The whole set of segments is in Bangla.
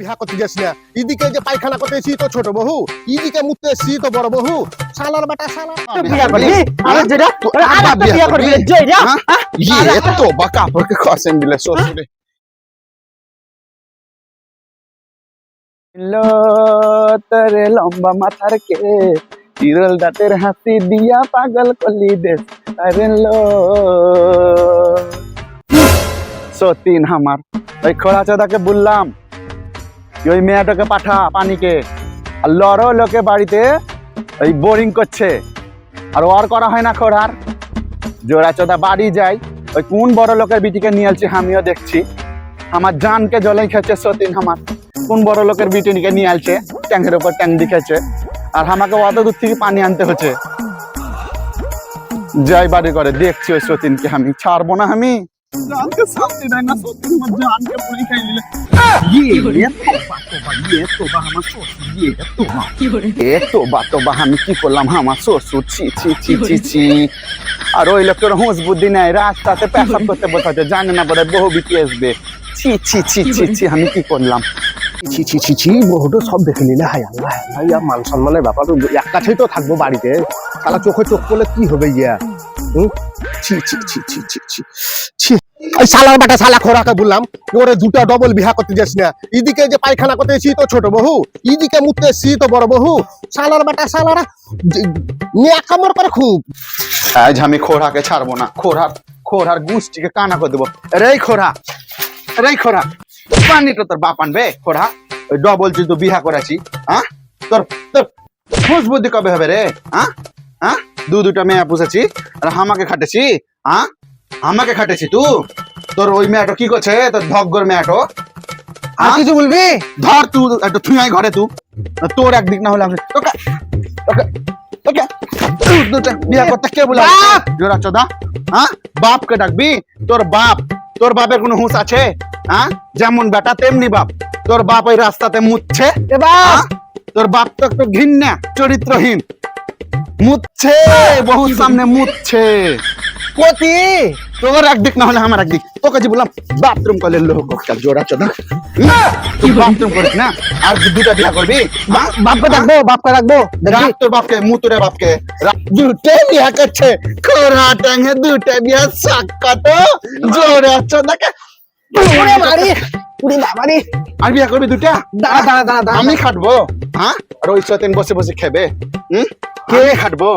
বিহা করতে যাস না? এদিকে যে পায়খানা করতে এসি তো ছোট বহু এদিকে মুততে এসি তো বড় বহু শালার বেটা শালা। বিয়া করবি আর যেটা? আর বিয়া করবি? জয়রা ইয়ে তো বা কাপড়কে খসেন দিলে শ্বশুরে লো তোরে লম্বা মাথার কে চিরল দাঁতের হাসি দিয়া পাগল করলি দেশ। সতীন আমার, ওই খোড়া চোদাকে বললাম ওই মেয়েটাকে পাঠা পানিকে। আর লড়ো লোকে বাড়িতে ওই বোরিং করছে। আর ওর করা হয় না খোড়ার। জোড়া চোদা বাড়ি যাই ওই কোন বড় লোকের বিটিকে নিয়ে আসছি আমিও দেখছি। আমার জানকে জলে খেয়েছে সতীন আমার, কোন বড় লোকের বিটিকে নিয়ে আসছে ট্যাঙ্কের উপর ট্যাঙ্ক দিখেছে আর আমাকে অত দূর থেকে পানি আনতে হচ্ছে। যাই বাড়ি করে দেখছি ওই সতীনকে আমি। ছাড়বো না আমি। কি করলাম? আমার শ্বশুর ছি ছি ছি ছি ছি। আর ওই লোকের হুঁশ বুদ্ধি নাই রাস্তাতে পেশাব করতে বসাতে জানে না বলে বহু বিটি আসবে। ছি ছি ছি ছি ছি আমি কি করলাম ছি ছি ছি ছি বহুটো সব দেখে নিলে হাই আল্লাহ ইয়া মান সম্মানের ব্যাপার এক কাছেই তো থাকব বাড়িতে শালা চোখে চোখ করলে কি হবে ইয়া হুম? ছি ছি ছি ছি ছি ছি ছি ওই শালার বাটা শালা খোরাকে বললাম ওরে দুটা ডবল বিহা করতে যাস না এদিকে যে পায়খানা করতে এসি তো ছোট বহু এদিকে মুততে এসি তো বড় বহু শালার বাটা শালারা নিয়ে কামড় করে খুব আজ আমি খোড়াকে ছাড়বো না খোড়ার খোড়ার গুষ্টিকে কানা করে দেবো রে খোড়া রে খোড়া পানি তো তোর বাপ আনবে খোড়া। ওই ডবল তুই বিহা করেছি হ্যাঁ তোর তোর খুশ বুদ্ধি কবে হবে রে হ্যাঁ হ্যাঁ দু দুটা মেয়ে পুষেছি আর আমাকে খাটেছি হ্যাঁ আমাকে খাটেছি তু? তোর ওই মেয়েটো কি করছে? তোর ভগ্গর মেয়েটো আর কিছু বলবি? ধর তুই একটু আয় ঘরে তু। তোর একদিক না হলে আমি তোকে তোকে তোকে। দুটা বিয়া করতে কে বলে! জোড়া চোদা হ্যাঁ বাপকে ডাকবি তোর বাপ। তোর বাপের কোনো হুঁশ আছে? হ্যাঁ? যেমন বেটা তেমনি বাপ। তোর বাপ ওই রাস্তাতে মুচ্ছে হ্যাঁ? তোর বাপ তো একটু ঘৃণা চরিত্রহীন। মুচ্ছে বহু সামনে মুচ্ছে কতি! তোর একদিক না হলে আমার একদিক তোকে যে বললাম বাথরুম করলে লোক একটা জোড়া চোদা তুই বাথরুম করিস না। আর দুটা বিয়া করবি? হ্যাঁ? বাপকে ডাকবো বাপকে দেখবি রাখ তোর বাপকে মুতুরে বাপকে। দুটে বিয়া করছে। খোরা দুটে বিয়া তো জোড়া চোদাকে উড়ে মারি বাবারি আর বিয়া করবি দুটা? দাঁড়া দাঁড়া দাঁড়া দাঁড়া। আমি খাটবো হ্যাঁ? আর ওই সতেন বসে বসে খেবে। হুম? কে খাটবো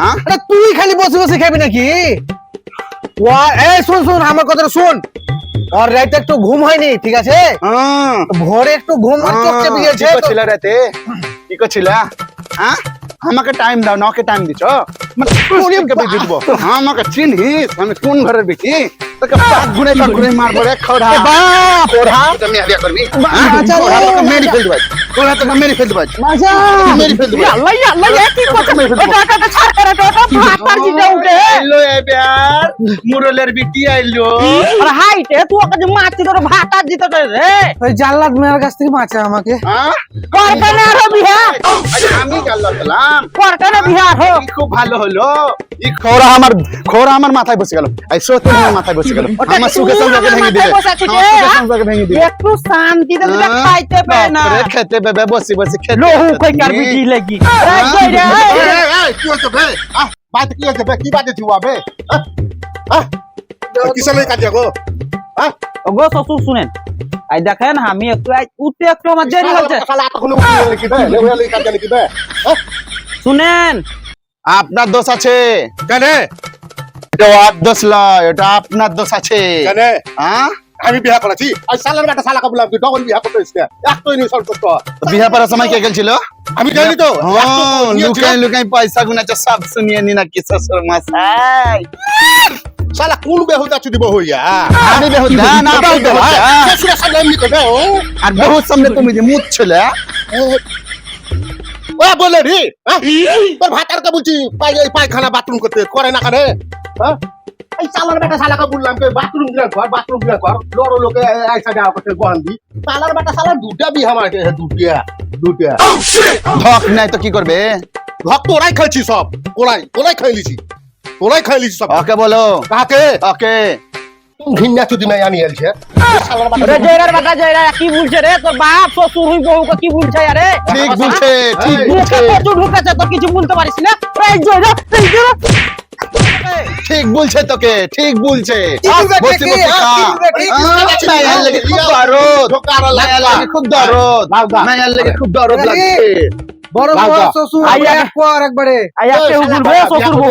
হ্যাঁ? তুই খালি বসে বসে খাবি নাকি? ওয়া এই শুন শুন আমার কথাটা শুন। ওর রাতে একটু ঘুম হয়নি ঠিক আছে? হ্যাঁ। ভোরে একটু ঘুম আর চোখ চেপে গেছে কি করছিল রাতে কি করছিল? হ্যাঁ? আমাকে টাইম দাও না ওকে টাইম দিছ মানে দিবো? হ্যাঁ আমাকে চিনিস? আমি কোন ঘরের বেটি তোকে পাক ঘুরে পাক ঘুরে মারবো রে খোড়া। বাপ খোড়া তুমি বিয়া করবি। হ্যাঁ? বাঁচা রে, খোড়া তোকে মেরে বাঁচা। ফেলতে পারি। খোড়া তোকে মেরে ফেলতে পারি। মাসা মেরে ফেলতে পারি। আল্লাহ আল্লাহ এ কি কথা। এটা এটা ছাড় করে তো এটা ভাতার জিতে উঠে। আইলো এবার। মুরলের বিটি আইলো। আর হাইটে তুই ওকে যে মারছি তোর ভাত ভাতার জিতে রে ওই জাল্লাদ মেয়ের কাছ থেকে বাঁচা আমাকে। হ্যাঁ করকানে আরও বিহা আরে আমি গাল্লা দিলাম করকানে বিহা হো খুব ভালো হলো। এই খোরা আমার খোরা আমার মাথায় বসে গেল। এই সত্যি আমার মাথায় বসে গেল। আমার সুখে সংসারকে আমার ভেঙে বসাচ্ছিস আমার রে, সুখে হ্যাঁ? ভেঙে দিবে একটু শান্তিতে দিলে খাইতে পায় না। বাপরে, খেতে পেবে বসে বসে খেতে লোহু কই কার বিটি লাগি। হ্যাঁ? এই কই রে এই, এই, কি হচ্ছে বে? বাত কি হচ্ছে বে? কি বাজে তুই আবে? আহ, আহ, কিসের কাজে গো? আহ, ওগো শ্বশুর শুনেন এই দেখেন আমি একটু উঠতে একটু আমার দেরি হচ্ছে। বে? বে? শুনেন। আপনার দোষ আছে। কেন? এটা ওর দোষ লয় এটা আপনার দোষ আছে। কেন? হ্যাঁ আমি বিয়া করেছি। আর শালার বেটা শালাকে বললাম তুই ডবল বিয়া করতে এসছে একটাই নেই সন্তুষ্ট তো। বিয়ে করার সময় কে গেছিল আমি জানি তো। লুকাই লুকাই পয়সা গুনাচ্ছে সব শুনিয়ে নি না কি শ্বশুর মশাই। শালা কোন বেহুদা চুদি বউ হইয়া আমি বেহুদা। না আপনি বেহুদা শ্বশুরের সামনে এমনি করবে ও? আর বহুত সামনে তুমি যে মুখ ছিল ও বলে রে হ্যাঁ? তোর ভাতারকে বলছি? পাই পায়খানা বাথরুম করতে করে না কারে হ্যাঁ? এই চালার বেটা শালাকে বললাম কে বাথরুম গিয়ে কর বাথরুম গিয়ে কর লড়ো লোকে আইসা দেওয়া করতে গহন দি। চালার বেটা শালা দুটা বিহা মারতে দুটিয়া দুটিয়া ধক নাই তো কি করবে? ভক্ত ওরাই খাইছি সব ওরাই ওরাই খাই লিছি। তোরাই খাই লিছিস সব। ওকে বলো। কাকে? ওকে। ঘিন্না চুদি নাই আনি এলছে। শালার বাচ্চা। রে জয়রার বাটা জয়রা কি বলছে রে? তোর বাপ শ্বশুর হই কি বলছে আরে ঠিক বলছে ঠিক বলছে। তো কিছু বলতে পারিস না? এই জয়রা এই জয়রা ঠিক বলছে তোকে ঠিক বলছে। বসে বসে হ্যাঁ, খা। মায়ের লেগে খুব দরদ। মায়ের লেগে খুব দরদ। মায়ের লেগে খুব দরদ লাগছে। বড় বড় শ্বশুর এক পর একবারে। শ্বশুর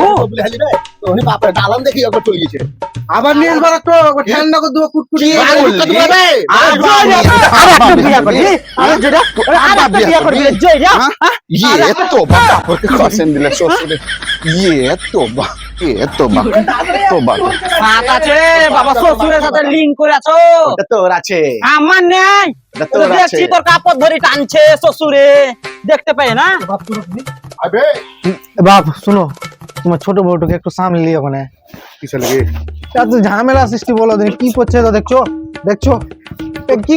বাপরে দেখি চলে গেছে। আবার নিয়ে আসবার তো ঠান্ডা করে দেবো কুটকুটি। কি আরে, বললি? উত্তর দিবে রে। আর একটা বিয়া করবি? আর জয়রা আর একটা বিয়া করবি? জয়রা হ্যাঁ? ইয়ে তো দিলে শ্বশুরে। ইয়ে তো বা তো বা ফাঁক আছে বাবা শ্বশুরের সাথে লিঙ্ক করে আছো। ওটা তোর আছে। আমার নেই। তোর তোর আছে। তোর কাপড় ধরে টানছে শ্বশুরে। দেখতে পাই না? আবে। বাপ শুনো তোমার ছোট বউটাকে একটু সামনে লিয়ে ওখানে। এত ঝামেলা সৃষ্টি বলো দিন কি করছে তো দেখছ? দেখছ? কি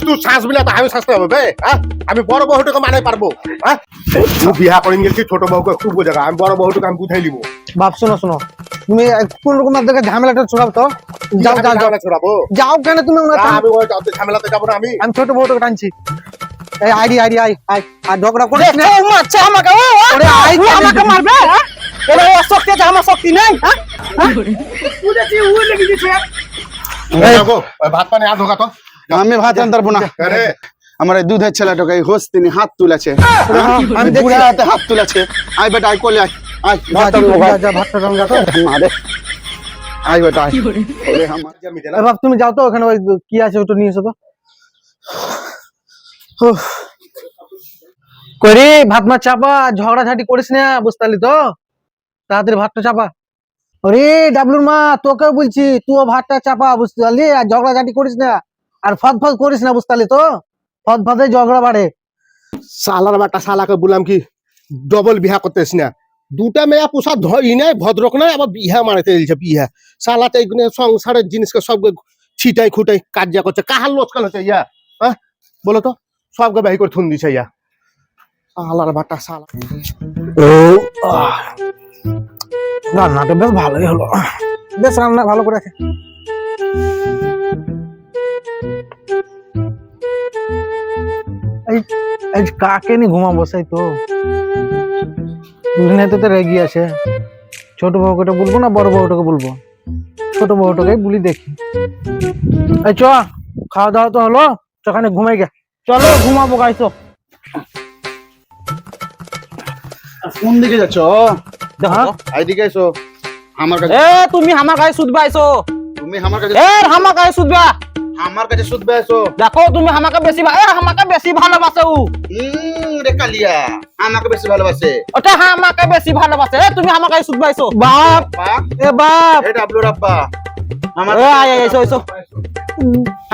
তুই শ্বাস বিলা আমি শাস্তে হবে বে হ্যাঁ? আমি বড় বহুটাকে মানে পারব হ্যাঁ তুই বিয়া করে গেছি ছোট বউকে খুব বোঝা আমি বড় বহুটাকে আমি বুঝাই নিবো বাপ শোনো শোনো তুমি কোন রকম দেখে ঝামেলাটা ছড়াও তো যাও যাও যাও ছড়াবো যাও কেন তুমি আমি ওই ঝামেলাতে যাব না আমি আমি ছোট বউটাকে টানছি এই আইডি আইডি আই আই আর ঝগড়া করে ও মারছে আমাকে ও ও, ওরে, আই ও আমাকে মারবে হ্যাঁ? এবার ও শক্তি আছে আমার শক্তি নেই হ্যাঁ? যাব ওই ভাত পানি আধ তো আমি ভাত আনতে না আমার এই দুধের ছেলেটাকে এই হোস তিনি হাত তুলেছে। আমি দেখছি। বুড়া হাতে হাত তুলেছে। আয় বেটা আয় কোলে আয়। আয় যা, ভাত। ভাতটা রান্না করো। মারে আয় বেটা আয়। ওরে আমার। না। বাপ তুমি যাও তো ওখানে ওই কি আছে ওটা নিয়ে এসো তো। করি ভাত মাছ চাপা ঝগড়া ঝাঁটি করিস না বুঝতে পারলি তো। তাড়াতাড়ি ভাতটা চাপা। ওরে ডাবলুর মা তোকে বলছি তুইও ভাতটা চাপা বুঝতে পারলি? আর ঝগড়া ঝাঁটি করিস না। আর ফদ ফদ করিস না বুঝতে পারলি তো? ফদ ফদে ঝগড়া বাড়ে। শালার বাটা শালাকে বললাম কি ডবল বিহা করতেছ না। দুটা মেয়া পোষা ধরি নাই ভদ্রক নাই আবার বিহা মারাতে দিয়েছে বিহা। সালাতে এইগুলো সংসারের জিনিসকে সব ছিটাই খুটাই কার্যা করছে। কাহার লোচকান হচ্ছে ইয়া? হ্যাঁ? বলো তো সবকে বাহি করে থুন দিছে ইয়া। শালার বাটা শালা ও রান্নাটা বেশ ভালোই হলো। বেশ রান্না ভালো করেছে। এই এই কাকে নি ঘুমাবো সেই তো? দুদিনে তো রেগি আছে ছোট বউকে বলব না বড় বউটাকে বলব? ছোট বউটাকে বলি দেখি। এই চ খাওয়া দাওয়া তো হলো সেখানে ঘুমাই গে চলো ঘুমাবো গাইছো কোন দিকে যাচ্ছ? দেখো এইদিকে এসো। আমার কাছে এ তুমি আমার গায়ে সুদবে আইছো তুমি আমার কাছে এ আমার গায়ে সুদবে। আমার কাছে শুধবে এসো দেখো তুমি আমাকে বেশি এ আমাকে বেশি ভালোবাসে। হুম রে কালিয়া আমাকে বেশি ভালোবাসে। ওটা আমাকে বেশি ভালোবাসে। তুমি আমার গায়ে সুদবে আইছো বাপ। এ বাপ। এটা আব্দুর আব্বা আমার আয় আয় এসো এসো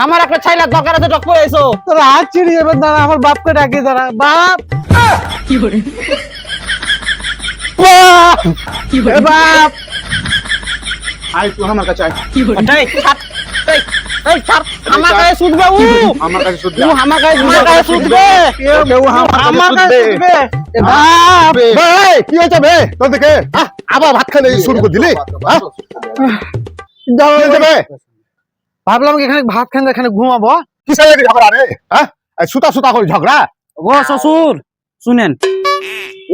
আমার একটা ছাইলা দরকার আছে করে এসো তোর হাত ছিঁড়ে যাবে দাঁড়া আমার বাপকে ডাকি দাঁড়া। বাপ। এ বাপ। আয় তুই আমার কাছে আয়। এই, ছাড়, এই, আমার আমার কাছে আমার আমার আমার কাছে কি হয়েছে বে? তোর দিকে? আবার ভাত খানে শুরু করে দিলি? যাও, কি ভাবলাম এখানে ভাত খান এখানে ঘুমাবো। কিসের লাগি ঝগড়া রে? হ্যাঁ সুতা সুতা করে ঝগড়া? ও শ্বশুর শুনেন।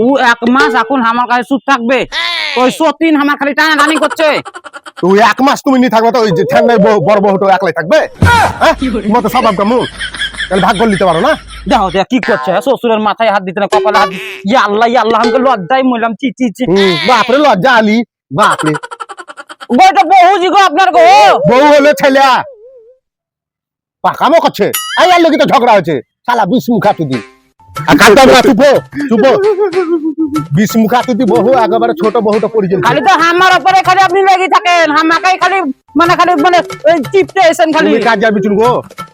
ও এক মাস এখন আমার কাছে সুদ থাকবে। ওই সতীন আমার খালি টানা টানি করছে। তুই এক মাস তুমি নিয়ে থাকবে তো ওই যে বউ- বড় বহুটো একলাই থাকবে? হ্যাঁ? তোমার তো স্বভাব কেমন? তাহলে ভাগ করে নিতে পারো না? দেখো দেখ কি করছে শ্বশুরের মাথায় হাত দিতে না কপালে হাত ইয়া আল্লাহ ইয়া আল্লাহ আমাকে লজ্জাই মরলাম চি চি চি বাপরে লজ্জা আলি। বাপরে। বইটা বহু জি গো আপনার গো। বউ হলে ছেলে। পাকামো করছে। এই আর লোকি তো ঝগড়া হয়েছে। শালা বিষ মুখা তুদি কান্তা না বিষ মুখা বহু ছোট বহুটা পরিচয় খালি তো আমার উপরে খালি আপনি লেগে থাকেন আমাকেই খালি মানে খালি মানে চিপতে এসেন খালি। তুমি কাজ যাবি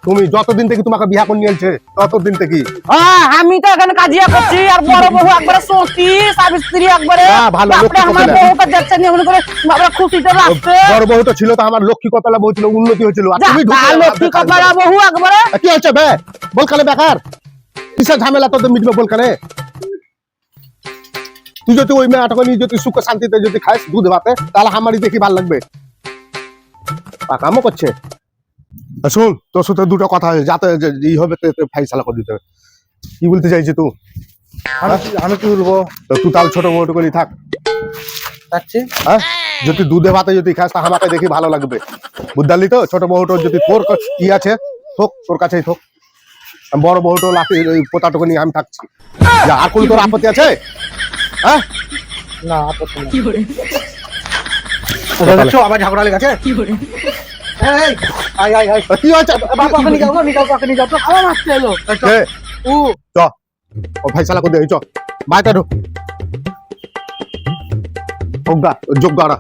তুমি যতদিন থেকে তোমাকে বিয়া করে নিয়েছে ততদিন থেকে। হ্যাঁ আমি তো এখানে কাজিয়া করছি আর বড় বহু একবারে সতী সাবিত্রী একবারে। ভালো, লক্ষ্মী আমার বহুকে যাচ্ছে নিয়ে মনে করে আমরা খুশিতে লাগছে। বড় বহুটা ছিল তো আমার লক্ষ্মী কপালা বউ ছিল উন্নতি হয়েছিল। তুমি লক্ষ্মী কপালা বহু একবারে। কি হচ্ছে বে? বল কালে বেকার। কিসের ঝামেলা তোদের মিটবে বল কালে তুই যদি ওই মেয়েটাকে নিয়ে যদি সুখ শান্তিতে যদি খাস দুধ ভাতে তাহলে আমারই দেখি ভালো লাগবে। কামও করছে। শোন তোর সাথে দুটো কথা আছে যাতে ই হবে তে- তে ফাইসালা করে দিতে হবে। কি বলতে চাইছি তুই? আমি কি- বলব? তো তুই তাহলে ছোট মোটো করে থাক। যাচ্ছি হ্যাঁ? যদি দুধে ভাতে যদি খাস তা আমাকে দেখি ভালো লাগবে। বুঝলি তো? ছোট বহুটো যদি তোর কা- ই আছে থোক তোর কাছেই থোক। বড় ওই পোতাটোকে নিয়ে আমি থাকছি। আর কোন তোর আপত্তি আছে? হ্যাঁ? না আপত্তি নেই। দেখছ আবার ঝগড়া লেগেছে। এই, এই, আয় আয় আয়। কি আবার কে? করে দে চ। বাইটা ঢুক যোগ্যা যোগ্যারা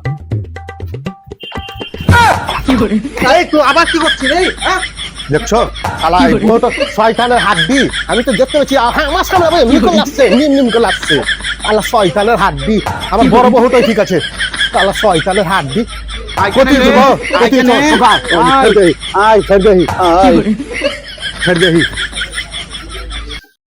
এই তুই আবার কি করছিস? রে হ্যাঁ? দেখছ? শালা এগুলো তো শয়তানের হাড্ডি। আমি তো দেখতে পাচ্ছি হ্যাঁ, আমার সামনে আবার এমনি করে লাগছে নিম নিম করে লাগছে। আল্লাহ শয়তানের হাড্ডি। আমার বড় বহুটাই ঠিক আছে। আল্লাহ শয়তানের হাত দি আইখানে, আয় ছেড়ে দেহি আয় ফের দেহি আয়। ছেড়ে দেহি।